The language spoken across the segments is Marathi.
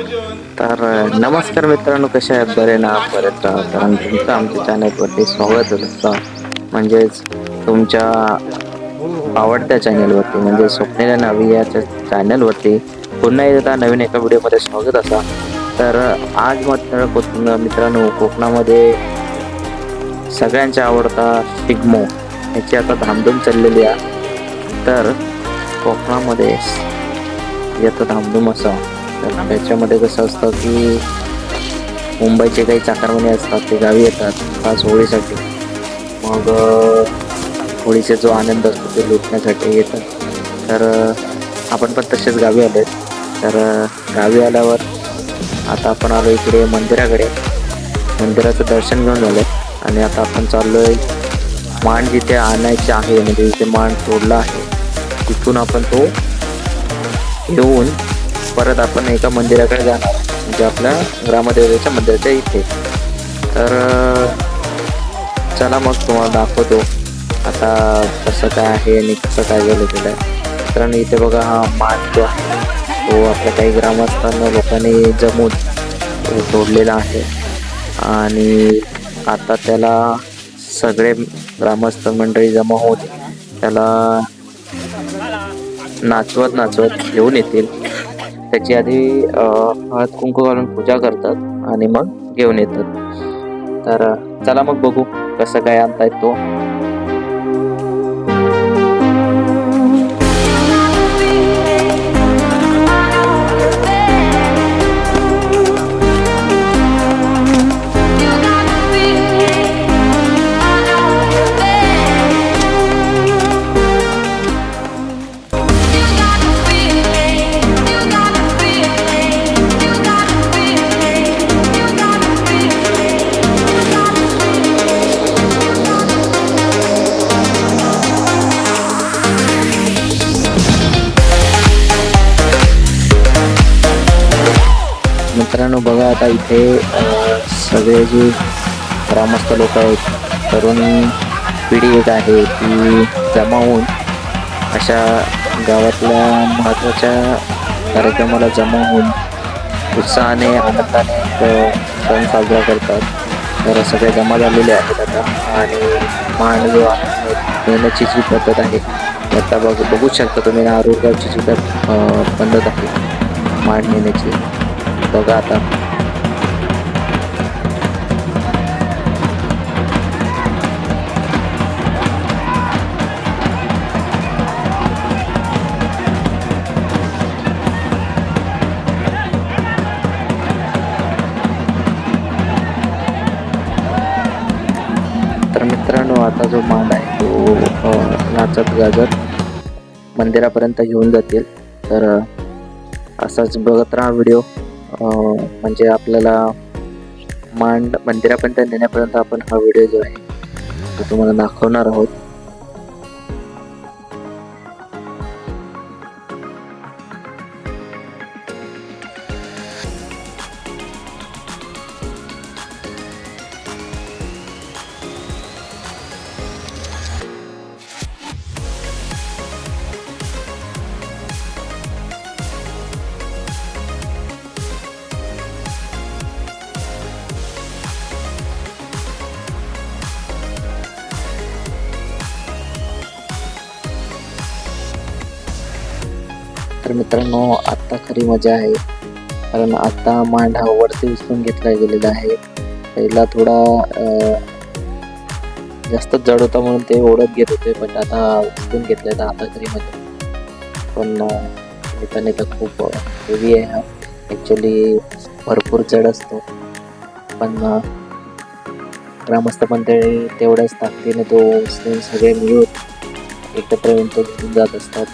तर नमस्कार मित्रांनो कशा आहेत? बरे ना? बरेच राहा तर आणि तुमचं आमच्या चॅनलवरती स्वागत असतं म्हणजेच तुमच्या आवडत्या चॅनलवरती म्हणजे स्वप्नेला नवी या चॅनलवरती पुन्हा एकदा नवीन एका व्हिडिओमध्ये स्वागत असा तर आज मात्र मित्रांनो कोकणामध्ये सगळ्यांचा आवडता शिगमो याची आता धामधूम चाललेली आहे. तर कोकणामध्ये याचा धामधूम असा. तर त्याच्यामध्ये कसं असतं की मुंबईचे काही चाकरमाने असतात ते गावी येतात खास होळीसाठी. मग होळीचा जो आनंद असतो ते लुटण्यासाठी येतात. तर आपण पण तसेच गावी आले तर गावी आल्यावर आता आपण आलो इकडे मंदिराकडे. मंदिराचं दर्शन घेऊन झालं आणि आता आपण चाललो आहे मान जिथे आणायचे आहे म्हणजे जिथे मान तोडला आहे तिथून आपण तो घेऊन परत आपण एका मंदिराकडे जाणार. म्हणजे आपल्या ग्रामदेवतेच्या मंदिराच्या इथे. तर चला मग तुम्हाला दाखवतो. आता कसं काय आहे आणि कसं काय गेलं गेलं आहे. कारण इथे बघा हा मान जो आहे तो आपल्या काही ग्रामस्थांना लोकांनी जमून तो तोडलेला आहे. आणि आता त्याला सगळे ग्रामस्थ मंडळी जमा होत त्याला नाचवत नाचवत घेऊन येतील. त्याची आधी हात हळद कुंकू घालून पूजा करतात आणि मग घेऊन येतात. तर चला मग बघू कसं काय आणता तो. हे सगळे जे ग्रामस्थ लोक आहेत तरुण पिढी एक आहे ती जमा होऊन अशा गावातल्या महत्त्वाच्या कार्यक्रमाला जमा होऊन उत्साहाने आनंदाने सण साजरा करतात. तर सगळे जमा झालेले आहेत आता आणि मान जो आहे नेण्याची जी पद्धत आहे आता बघ बघू शकता तुम्ही नारूरगावची जी पद्धत आहे मान नेण्याची बघा आता. मित्रांनो आता जो मांड आहे तो नाचत गाजत मंदिरापर्यंत घेऊन जातील. तर असाच बघत राहा व्हिडिओ. म्हणजे आपल्याला मांड मंदिरापर्यंत नेण्यापर्यंत आपण हा व्हिडिओ जो आहे तो तुम्हाला दाखवणार आहोत. तर मित्रांनो आत्ता खरी मजा आहे. कारण आत्ता मांड हा वरती उचलून घेतला गेलेला आहे. पहिला थोडा जास्त जड होता म्हणून ते ओढत घेत होते पण आता उचलून घेतलाय तर आता खरी मजा पण अं, तर खूप हेवी आहे हा. ॲक्च्युली भरपूर जड असतो. पण ग्रामस्थ पण ते तेवढ्याच ताकदीने तो उचलून सगळे मिळून एकत्र येऊन तो घेऊन जात असतात.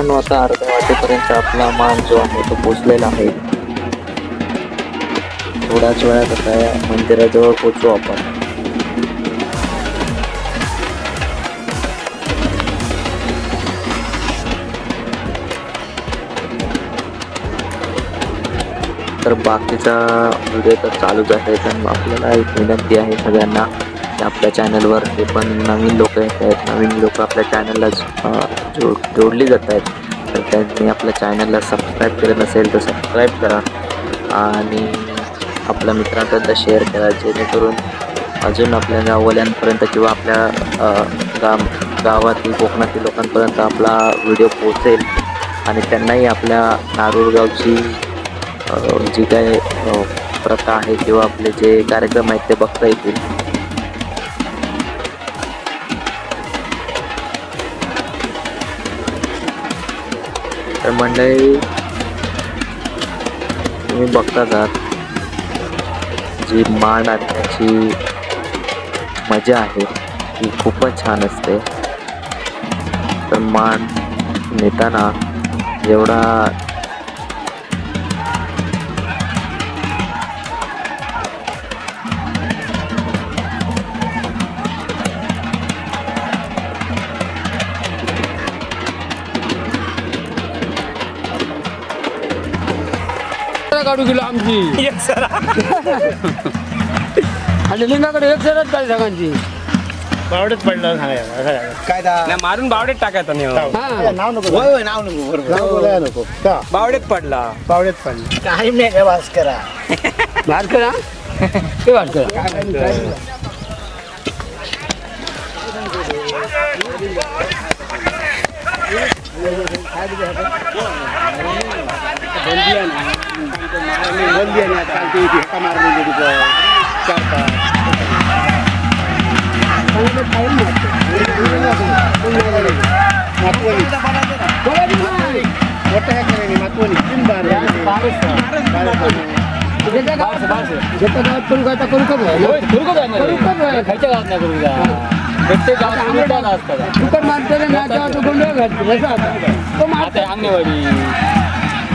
मित्रांनो आता अर्ध्या वाटेपर्यंत आपला मान जो आहे तो पोचलेला आहे. थोड्याच वेळात आता या मंदिराजवळ पोचू आपण. तर बाकीचा व्हिडिओ तर चालूच आहे पण आपल्याला एक विनंती आहे सगळ्यांना. आपल्या चॅनलवर ते पण नवीन लोक येत आहेत. नवीन लोक आपल्या चॅनलला जोड जोडली जात आहेत. तर त्यांनी आपल्या चॅनलला सबस्क्राईब केलं नसेल तर सबस्क्राईब करा. आणि आपल्या मित्रांपर्यंत शेअर करा जेणेकरून अजून आपल्या गाववाल्यांपर्यंत किंवा आपल्या अ, गाव गावातील कोकणातील लोकांपर्यंत आपला व्हिडिओ पोहोचेल. आणि त्यांनाही आपल्या नारूरगावची जी काय प्रथा आहे किंवा आपले जे कार्यक्रम आहेत ते बघता येतील. तर मंडळी तुम्ही बघताच आहात जी मांड आणण्याची मजा आहे ती खूपच छान असते. तर मांड नेताना जेवढा काढू गेलो आमची. आणि लिंगाकडे एक सरच पाहिजे सगळ्यांची. बावडच पडलं सांगायला काय दा? नाही मारून बावडेत टाकायचा नाही हा. नाव नको. होय होय नाव नको बरोबर. नाव बोलायला नको. का? बावडेत पडला. बावडेत पडलं. काही नाही का भास्करा. करा ते भात करा बंदी आणि आता काल ते फेका मारली गेली तिथं. चार पाच मातवणी मोठं आहे का नाही मातवणी तीन बार. ज्याच्या गावात करू काय करू? करू? करू? खायच्या गावात नाही करू प्रत्येक गावात असतात दुकान गोंधळ घालतो. मारतो. अंगणवाडी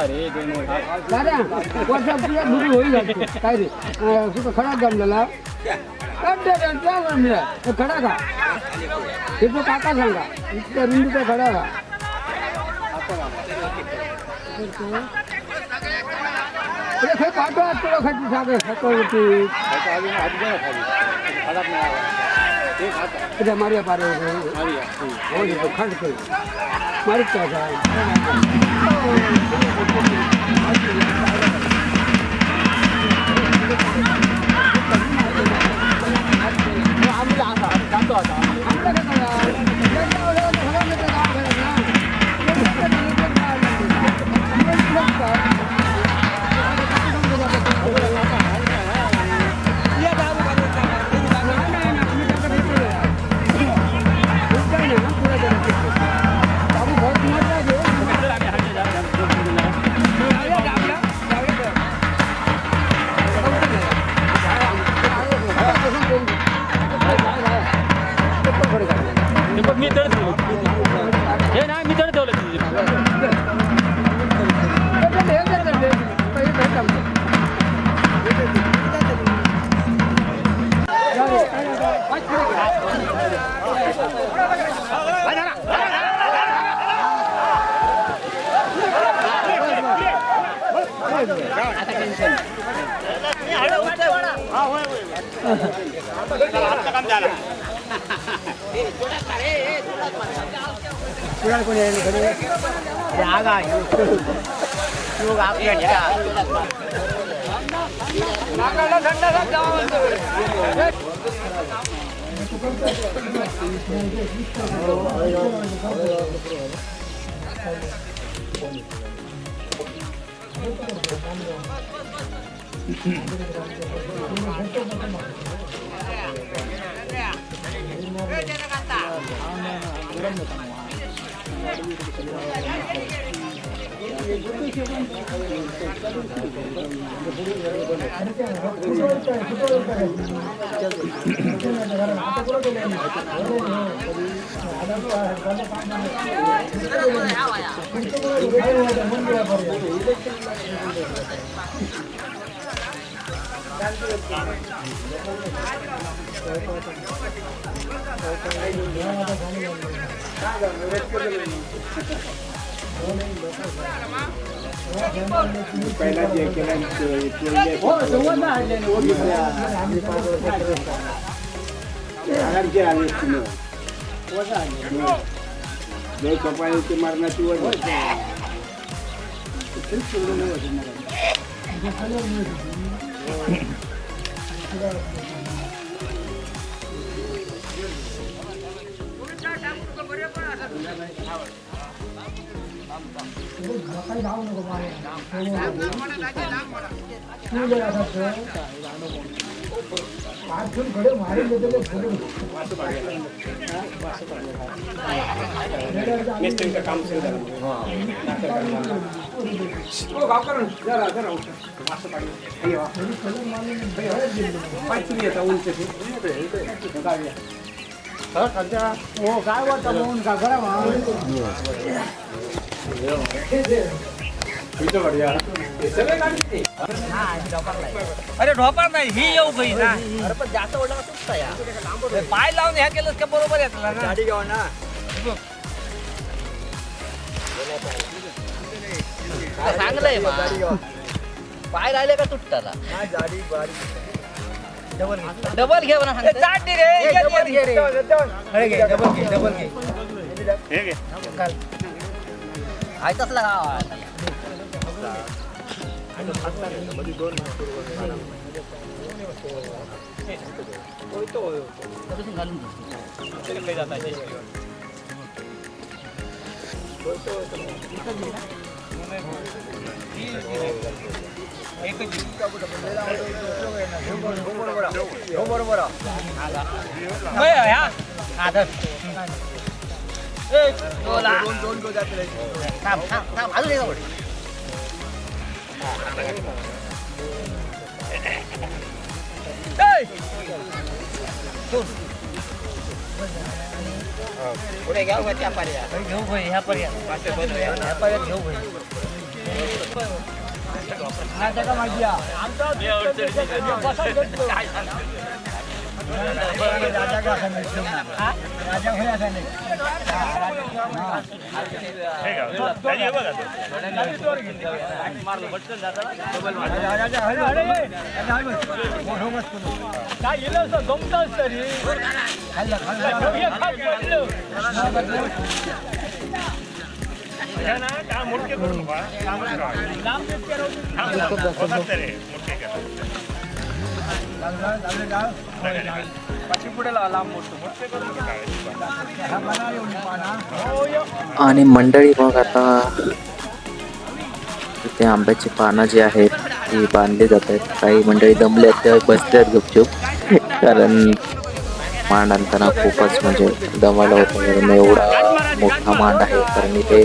त्याचं काही ठरलं नाही आता. आणि तिथं जाऊ नका. दादा, वर्षात तुझ्या घरी होईल आता. काय रे अं, कुठं खडा जमलेला काढ दे रे, जा बरं मिळा. हे खडा का हे तो काका सांगा इतका रुंदीचा खडा का अरे खै पाठवा तुला खाती सागर सकाळची आता अजून आधी जा ना खाली. చూడాలి కొన్ని రాగా నువ్వు కాకుండా 그래 पहिला जे केलं ते- ते- हो संवाद हाडले आणायचे आले तिनं. लय कपाळीची मरणाची वर मिस्त्रीचं काम सुरू झालं हो गावकरण जरा जरा उठा. असं पाहिजे. हे वा. हे वा. पाय तुम्ही येता उंच ते. गाडीला. हो काय वाटतं म्हणून का करा हे गाडी अरे ढोपार नाही ही येऊ गई ना. अरे पण जास्त ओढला का तुटता या? पाय लावून ह्या केलं का बरोबर येतला ना? गाडी घेऊ ना. चांगलंय पाय राहिले का तुटताला डबल घे. म्हणा सांगते रे डबल घे अरे घे डबल घे डबल घे. આદર બોલા આમ આમ આમ આદર आहे तसला का थांब थांब थांब अजून एक पुढे घ्या त्या पर्याय घेऊ भाई ह्या पर्याय ह्या पर्याय घेऊ भाई आणि मंडळी मग आता इथे आंब्याची पानं जी आहेत ती बांधली जात आहेत. काही मंडळी दमले आहेत ते बसतात गुपचूप. कारण मांड आणताना खूपच म्हणजे दमाला होतं. कारण एवढा मोठा मांड आहे. कारण इथे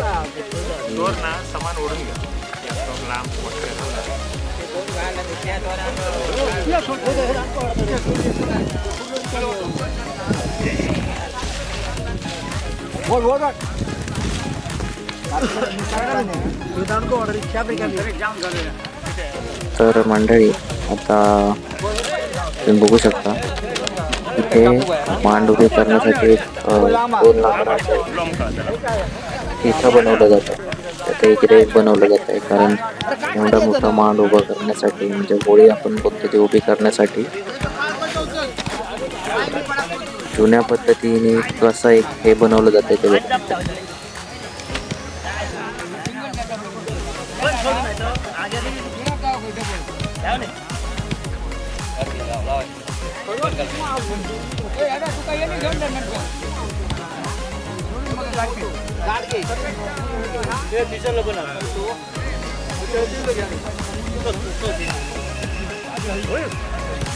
तर मंडळी आता तुम्ही बघू शकता इथे मांड उभे करण्यासाठी एक दोन इथं बनवलं जातं. ते एक बनवलं जात. आहे कारण एवढा मोठा मांड उभा करण्यासाठी म्हणजे होळी आपण बघतो ती उभी करण्यासाठी जुन्या पद्धतीने कसं एक हे बनवलं जातं ते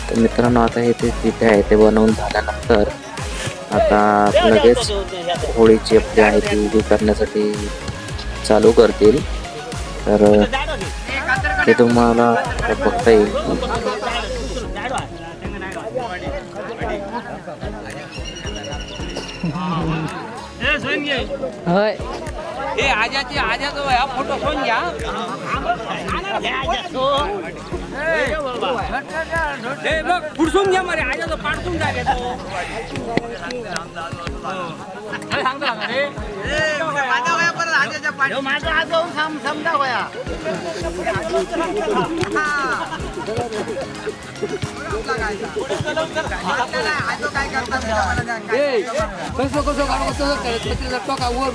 तर मित्रांनो आता हे ते तिथे आहे ते बनवून झाल्यानंतर आता लगेच होळीची आपली आहे ती उभी करण्यासाठी चालू करतील. तर ते तुम्हाला बघता येईल. होय. हे आजाची आजाचा हा फोटो सोन घ्या. हे बघ पुढसून घ्या मरे आजाचं पाडसून जा रे तो. काय सांगतो आता रे? ह्यो माझा आज जाऊन सम समजा वया ए कसं कसं काढू तसं करायचं त्याचा टोका वर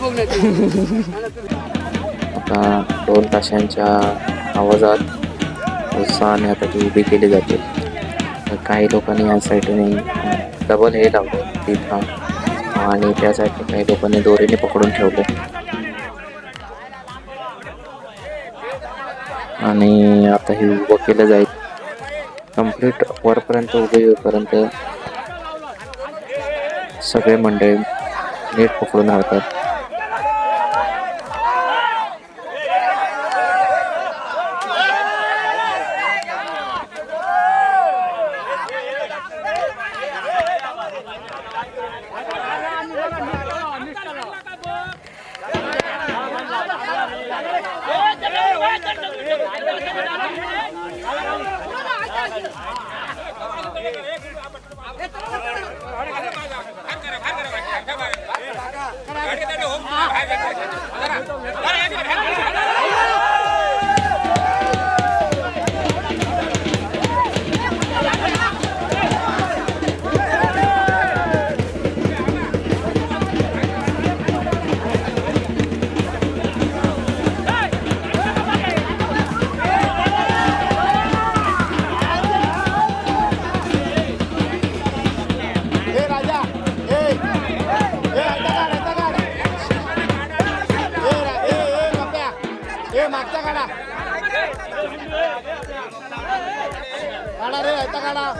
आता दोन ताशांच्या आवाजात उत्साहाने यासाठी उभी केली जाते. काही लोकांनी या साईडने डबल हे लावलं तिथं आणि त्या साईडने काही लोकांनी दोरीने पकडून ठेवलं. आणि आता हे उभं केलं जाईल. कंप्लीट वरपर्यंत उभे होईपर्यंत सगळे मंडळी नीट पकडून राहतात काढा. काढा रे आता काढा.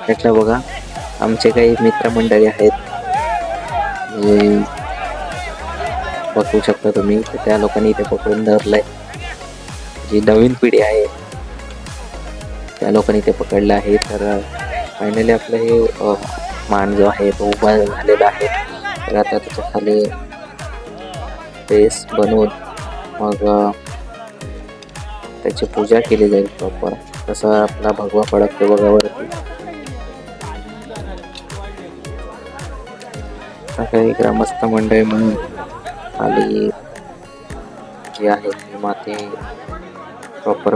म्हटलं बघा आमचे काही मित्रमंडळी आहेत. जे बघू शकता तुम्ही तर त्या लोकांनी इथे पकडून धरलंय. जी नवीन पिढी आहे त्या लोकांनी ते पकडलं आहे. तर फायनली आपलं हे मान जो आहे तो उभा झालेला आहे. तर आता त्याच्याखाली बेस बनवून मग त्याची पूजा केली जाईल प्रॉपर तसं आपला भगवा फडकतो बघावरती वरती काही ग्रामस्थ मंडळी म्हणून आली. जे आहे माती प्रॉपर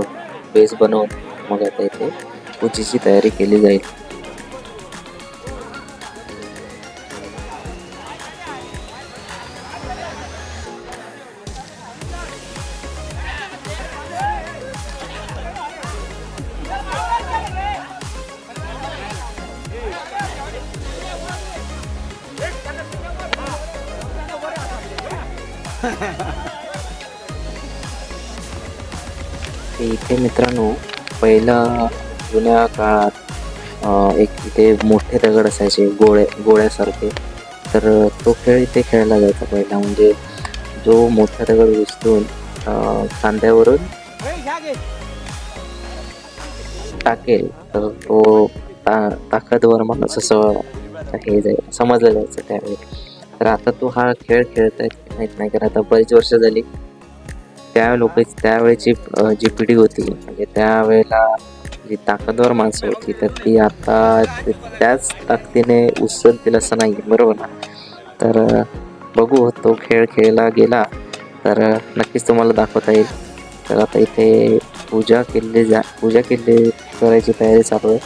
बेस बनवून मग आता इथे पूजेची तयारी केली जाईल. पहिला जुन्या काळात एक इथे मोठे दगड असायचे गोळे गोळ्यासारखे. तर तो खेळ इथे खेळला जायचा पहिला. म्हणजे जो मोठा दगड उचलून खांद्यावरून टाकेल तर तो ता ताकदवर मला असं हे जाय समजलं जायचं त्यावेळी. तर आता तो हा खेळ खेळता येत नाही कारण आता बरीच वर्ष झाली त्या लोक त्यावेळेची जी पिढी होती म्हणजे त्यावेळेला जी ताकदवर माणसं होती तर ती आता त्याच ताकदीने उसळतील असं नाही बरोबर ना? तर बघू तो खेळ खेळला गेला तर नक्कीच तुम्हाला दाखवता येईल. तर आता इथे पूजा केली जा पूजा केली करायची तयारी चालू आहे.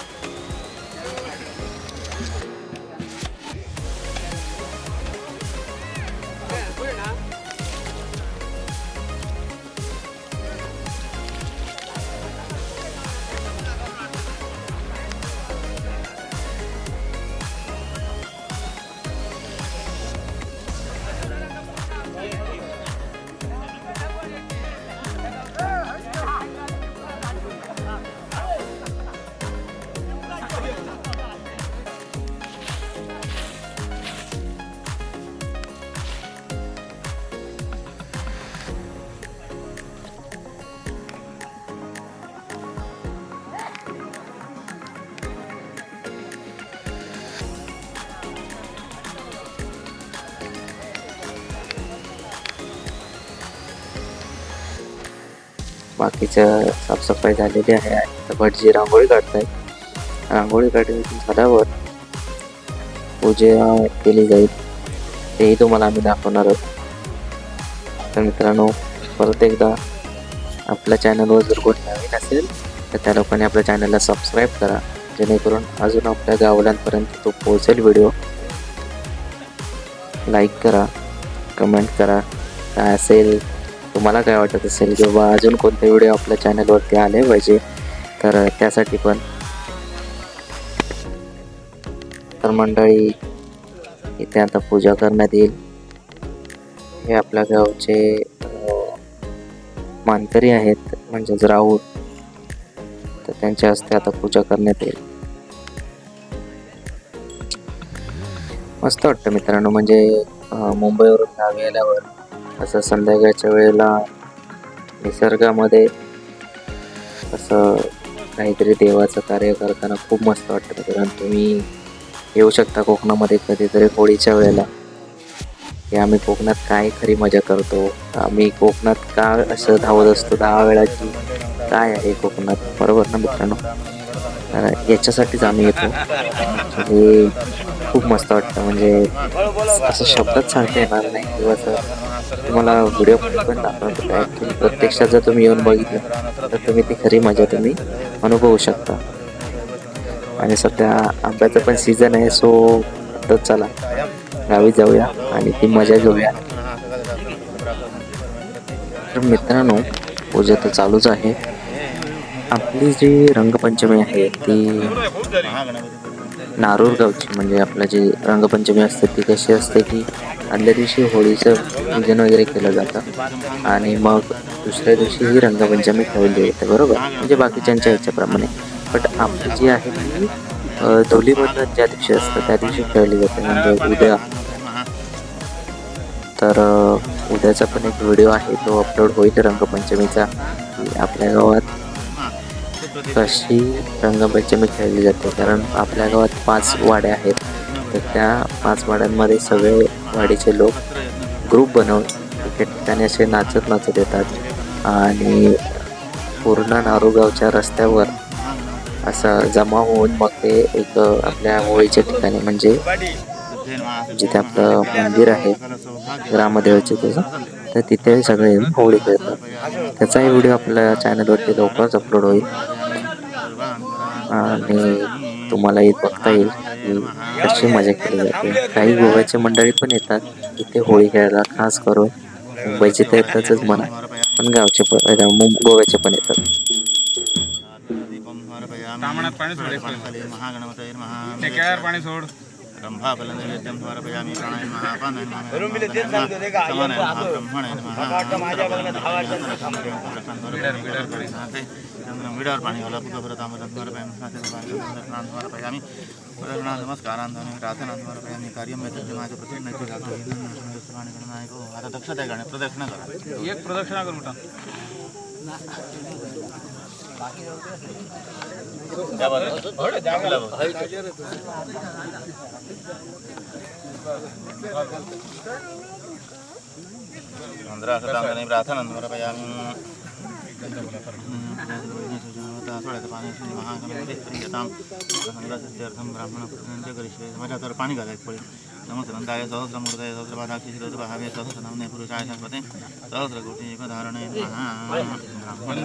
बाकीचं साफसफाई झालेली आहे आणि भटजी रांगोळी काढतायत. रांगोळी काढून झाल्यावर पूजा केली जाईल. तेही तुम्हाला आम्ही दाखवणार आहोत. तर मित्रांनो परत एकदा आपल्या चॅनलवर जर कोणी नवीन असेल तर त्या लोकांनी आपल्या चॅनलला सबस्क्राईब करा. जेणेकरून अजून आपल्या गावलांपर्यंत तो पोहोचेल व्हिडिओ. लाईक करा कमेंट करा. काय असेल तुम्हाला काय वाटत असेल किंवा अजून कोणते व्हिडिओ आपल्या चॅनलवरती आले पाहिजे तर त्यासाठी पण. तर मंडळी इथे आता पूजा करण्यात येईल. हे आपल्या गावचे मानकरी आहेत म्हणजेच राहुल तर त्यांच्या हस्ते आता पूजा करण्यात येईल. मस्त वाटतं मित्रांनो म्हणजे मुंबईवरून गावी आल्यावर असं संध्याकाळच्या वेळेला निसर्गामध्ये असं काहीतरी देवाचं कार्य करताना खूप मस्त वाटतं. कारण तुम्ही येऊ शकता कोकणामध्ये कधीतरी होळीच्या वेळेला. की आम्ही कोकणात काय खरी मजा करतो? आम्ही कोकणात का असं धावत असतो? दहा वेळाची काय आहे कोकणात? बरोबर ना मित्रांनो? याच्यासाठीच आम्ही येतो. हे खूप मस्त वाटतं. म्हणजे असं शब्दात सांगता येणार नाही. किंवा असं तुम्हाला व्हिडिओ पण दाखवतो काय प्रत्यक्षात जर तुम्ही येऊन बघितलं तर तुम्ही ती खरी मजा तुम्ही अनुभवू शकता. आणि सध्या आंब्याचं पण सीझन आहे सो तर चला गावी जाऊया आणि ती मजा घेऊया. तर मित्रांनो पूजा तर चालूच आहे. आपली जी रंगपंचमी आहे ती नारूर गावची म्हणजे आपलं जी रंगपंचमी असते ती कशी असते की आदल्या दिवशी होळीचं पूजन वगैरे केलं जातं आणि मग दुसऱ्या दिवशी ही रंगपंचमी ठेवली जाते बरोबर? म्हणजे बाकीच्यांच्या ह्याच्याप्रमाणे. बट आपली जी आहे ती धुलीबंधन ज्या दिवशी असतं त्या दिवशी खेळली जाते म्हणजे उद्या. तर उद्याचा पण एक व्हिडिओ आहे तो अपलोड होईल रंगपंचमीचा आपल्या गावात कशी रंगपंचमी खेळली जाते. कारण आपल्या गावात पाच वाड्या आहेत. तर त्या पाच वाड्यांमध्ये सगळे वाडीचे लोक ग्रुप बनवून एका ठिकाणी असे नाचत नाचत येतात. आणि पूर्ण नारूगावच्या रस्त्यावर असं जमा होऊन मग ते एक आपल्या होळीच्या ठिकाणी म्हणजे जिथे आपलं मंदिर आहे ग्रामदेवाचे त्याचं तर तिथे सगळे येऊन होळी खेळतात. त्याचाही व्हिडिओ आपल्या चॅनलवरती लवकरच अपलोड होईल. आणि तुम्हाला इथे बघता येईल की कशी मजा केली जाते. काही गोव्याचे मंडळी पण येतात इथे होळी खेळायला खास करून मुंबईचे तर येतातच म्हणा पण गावचे पण गोव्याचे पण येतात. पाणी सोड. महागणपतये नमः ते केळ्यावर पाणी सोड रंभाफलनैवेद्यं समर्पयामि प्राणायामः अपानायामः समानायामः ब्रह्मणे नमः विडावर पाणी घाला पुष्परतामृतं समर्पयामि समर्पयामि प्रदक्षिणा नमस्कारांधाने प्रार्थना कार्यं यत् माझ्या प्रतिज्ञा आता दक्षता आहे प्रदक्षिणा करा एक प्रदक्षिणा कर मोठा. नंदरासतांगनी प्रार्थनं समर्पयामि महागमनतां ब्राह्मणप्रधानच करिष्ये पाणी घालायचं पडेल नमस्करन्दाय सहस्रमूर्तये सहस्रपादाक्षी शिरोपावे पुरुषाय शाश्वते सहस्रकोटिपधारणे ब्राह्मण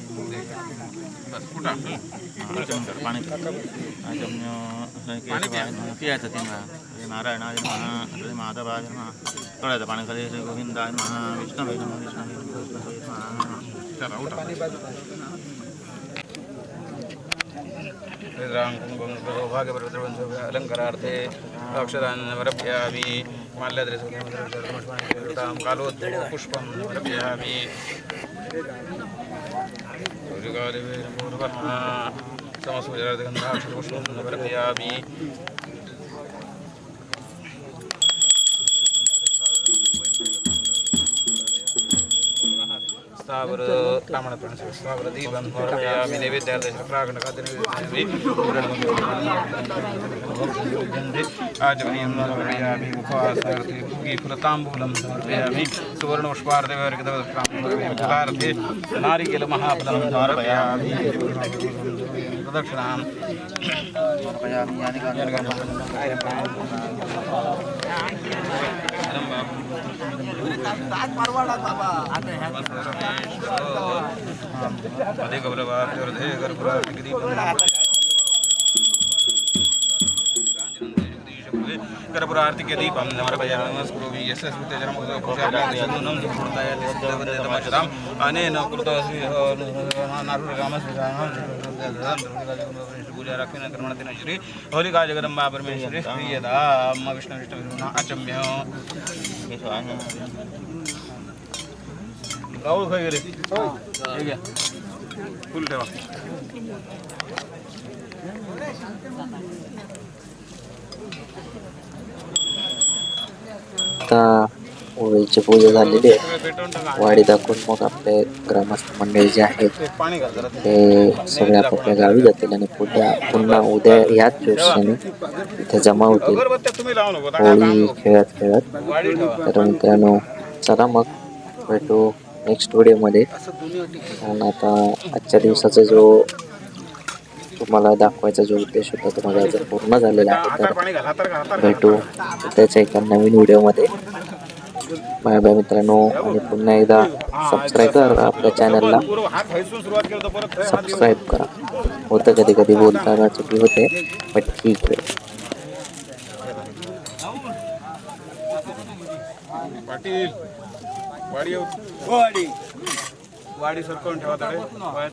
सहस्रकोटी एकधारणे पियाचं तीन वेळा नारायणाय नमः श्री माधवाय नमः थोड्याचं पाणी खाली श्री गोविंदाय नमः विष्णवे नमः ശിവകാലിവേരമോ നമ സമസൂചരഗന്ധാക്ഷരപുഷ്പം നവരഭയാമി नमः विष्णवे नमः अलङ्कारार्थे अक्षरान् समर्पयामि माल्याद्रेसं कालोद्भव पुष्पं समर्पयामि समसूर्यगन्धाक्षरपुष्पं समर्पयामि स्थावर ब्राह्मण स्थावर दीपं समर्पयामि नैवेद्यार्थ आचमनीयं समर्पयामि उपवासार्थे फलताम्बूलं समर्पयामि सुवर्णपुष्पार्थे नारिकेलमहाफलं समर्पयामि प्रदक्षिणां अधिक दीपं समर्पयामि नमस्कुरोमि यस्य स्मृते जन्मकुशालं अनेन पूजा राखविन कर्मणतेन श्री होलिका जगदम्बा परमेश्वरी श्रीयदा विष्णु विष्णु अचम्य राहुल खाई रे फुल ठेवा. आता होळीची पूजा झालेली आहे. वाडी दाखवून मग आपले ग्रामस्थ मंडळी जे आहेत ते सगळे आपापल्या गावी जातील आणि पुढ्या पुन्हा उद्या याच दिवसाने इथे जमा होतील. होळी खेळत खेळत. तर मित्रांनो चला मग भेटू. नेक्स्ट व्हिडिओमध्ये आणि आता आजच्या दिवसाचा जो तुम्हाला दाखवायचा जो उद्देश होता तो माझा जर पूर्ण झालेला आहे तर भेटू त्याच्या एका नवीन व्हिडिओमध्ये बाय बाय मित्रांनो आणि पुन्हा एकदा सबस्क्राईब करा आपल्या चॅनलला सबस्क्राईब करा. होतं कधी कधी बोलताना चुकी होते बट ठीक आहे. पाटील. वाडी वाडी वाडी सरकवून ठेवा तडे